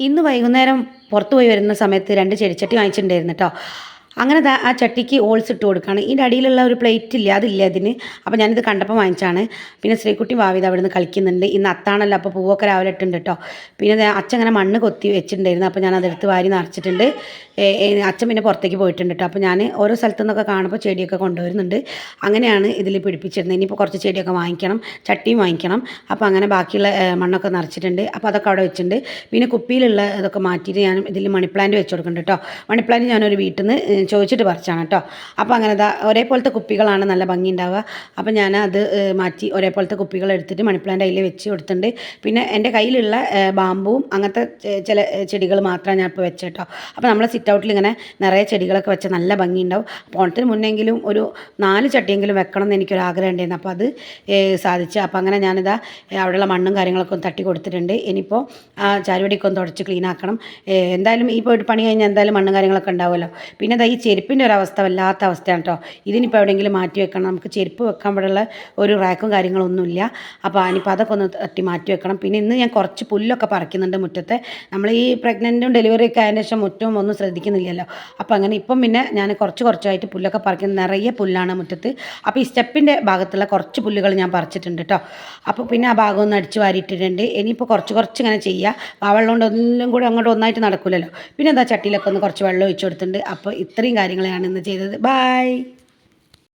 ഇന്ന് വൈകുന്നേരം പുറത്തു പോയി വരുന്ന സമയത്ത് രണ്ട് ചെടിച്ചട്ടി വാങ്ങിച്ചിട്ടുണ്ടായിരുന്നു കേട്ടോ. അങ്ങനെ ആ ചട്ടിക്ക് ഓൾസ് ഇട്ട് കൊടുക്കുകയാണ്. ഇതിന്റെ അടിയിലുള്ള ഒരു പ്ലേറ്റ് ഇല്ല അതില്ല അതിന് അപ്പോൾ ഞാനിത് കണ്ടപ്പോൾ വാങ്ങിച്ചാണ് പിന്നെ ശ്രീകുട്ടി ഭാവിത അവിടെ നിന്ന് കളിക്കുന്നുണ്ട്. ഇന്ന് അത്താണല്ലോ അപ്പോൾ പൂവൊക്കെ രാവിലെ ഇട്ടുണ്ട് കേട്ടോ. പിന്നെ അച്ഛൻ അങ്ങനെ മണ്ണ് കൊത്തി വെച്ചിട്ടുണ്ടായിരുന്നു. അപ്പോൾ ഞാൻ അതെടുത്ത് വാരി നിറച്ചിട്ടുണ്ട്. അച്ഛൻ പിന്നെ പുറത്തേക്ക് പോയിട്ടുണ്ട് കേട്ടോ. അപ്പോൾ ഞാൻ ഓരോ സ്ഥലത്തു നിന്നൊക്കെ കാണുമ്പോൾ ചെടിയൊക്കെ കൊണ്ടുവരുന്നുണ്ട്. അങ്ങനെയാണ് ഇതിൽ പിടിപ്പിച്ചിരുന്നത്. ഇനിയിപ്പോൾ കുറച്ച് ചെടിയൊക്കെ വാങ്ങിക്കണം ചട്ടിയും വാങ്ങിക്കണം. അപ്പോൾ അങ്ങനെ ബാക്കിയുള്ള മണ്ണൊക്കെ നിറച്ചിട്ടുണ്ട്. അപ്പോൾ അതൊക്കെ അവിടെ വെച്ചിട്ടുണ്ട്. പിന്നെ കുപ്പിയിലുള്ള ഇതൊക്കെ മാറ്റിയിട്ട് ഞാൻ ഇതിൽ മണി പ്ലാന്റ് വെച്ച് കൊടുക്കുന്നുണ്ട് കേട്ടോ. മണി പ്ലാന്റ് ഞാനൊരു വീട്ടിൽ നിന്ന് ചോദിച്ചിട്ട് പറിച്ചാണ് കേട്ടോ. അപ്പോൾ അങ്ങനെ ദാ ഒരേപോലത്തെ കുപ്പികളാണ് നല്ല ഭംഗി ഉണ്ടാവുക അപ്പോൾ ഞാൻ അത് മാറ്റി ഒരേപോലത്തെ കുപ്പികൾ എടുത്തിട്ട് മണി പ്ലാന്റ് അതിൽ വെച്ച് കൊടുത്തിട്ടുണ്ട്. പിന്നെ എന്റെ കയ്യിലുള്ള ബാമ്പുവും അങ്ങനത്തെ ചില ചെടികൾ മാത്രമാണ് ഞാൻ ഇപ്പോൾ വെച്ച കേട്ടോ. അപ്പോൾ നമ്മളെ സിറ്റ് ഔട്ടിൽ ഇങ്ങനെ നിറയെ ചെടികളൊക്കെ വെച്ച നല്ല ഭംഗി ഉണ്ടാവും അപ്പോൾ ഓണത്തിന് മുന്നെങ്കിലും ഒരു നാല് ചട്ടിയെങ്കിലും വെക്കണം എന്ന് എനിക്കൊരു ആഗ്രഹം ഉണ്ടായിരുന്നു. അപ്പോൾ അത് സാധിച്ചു. അപ്പോൾ അങ്ങനെ ഞാനിതാ അവിടെയുള്ള മണ്ണും കാര്യങ്ങളൊക്കെ ഒന്ന് തട്ടി കൊടുത്തിട്ടുണ്ട്. ഇനിയിപ്പോൾ ആ ചാരുവടിയൊക്കെ ഒന്ന് തുടച്ച് ക്ലീൻ ആക്കണം. എന്തായാലും ഈ പോയിട്ട് പണി കഴിഞ്ഞാൽ എന്തായാലും മണ്ണും കാര്യങ്ങളൊക്കെ ഉണ്ടാവുമല്ലോ. പിന്നെ ഈ ചെരുപ്പിന്റെ ഒരു അവസ്ഥ വല്ലാത്ത അവസ്ഥയാണ് കേട്ടോ ഇതിനിപ്പോൾ എവിടെയെങ്കിലും മാറ്റി വെക്കണം. നമുക്ക് ചെരുപ്പ് വെക്കാൻ ഇവിടെയുള്ള ഒരു റാക്കും കാര്യങ്ങളൊന്നുമില്ല. അപ്പോൾ അതിനിപ്പോൾ അതൊക്കെ ഒന്ന് തട്ടി മാറ്റി വെക്കണം. പിന്നെ ഇന്ന് ഞാൻ കുറച്ച് പുല്ലൊക്കെ പറിക്കുന്നുണ്ട് മുറ്റത്തെ. നമ്മൾ ഈ പ്രഗ്നന്റും ഡെലിവറി ഒക്കെ ആയതിനു ശേഷം മുറ്റവും ഒന്നും ശ്രദ്ധിക്കുന്നില്ലല്ലോ. അപ്പോൾ അങ്ങനെ ഇപ്പം പിന്നെ ഞാൻ കുറച്ച് കുറച്ചായിട്ട് പുല്ലൊക്കെ പറിക്കുന്ന നിറയെ പുല്ലാണ് മുറ്റത്ത്. അപ്പോൾ ഈ സ്റ്റെപ്പിന്റെ ഭാഗത്തുള്ള കുറച്ച് പുല്ലുകൾ ഞാൻ പറിച്ചിട്ടുണ്ട് കേട്ടോ അപ്പോൾ പിന്നെ ആ ഭാഗം ഒന്ന് അടിച്ച് വാരിയിട്ടിട്ടുണ്ട്. ഇനിയിപ്പോൾ കുറച്ച് കുറച്ച് ഇങ്ങനെ ചെയ്യുക ആ വെള്ളം കൊണ്ട് ഒന്നും കൂടി അങ്ങോട്ട് ഒന്നായിട്ട് നടക്കില്ലല്ലോ പിന്നെ എന്താ ചട്ടിയിലൊക്കെ ഒന്ന് കുറച്ച് വെള്ളം ഒഴിച്ചു കൊടുത്തിട്ടുണ്ട്. അപ്പോൾ ഇത്രയും കാര്യങ്ങളെയാണ് ഇന്ന് ചെയ്തത്. ബൈ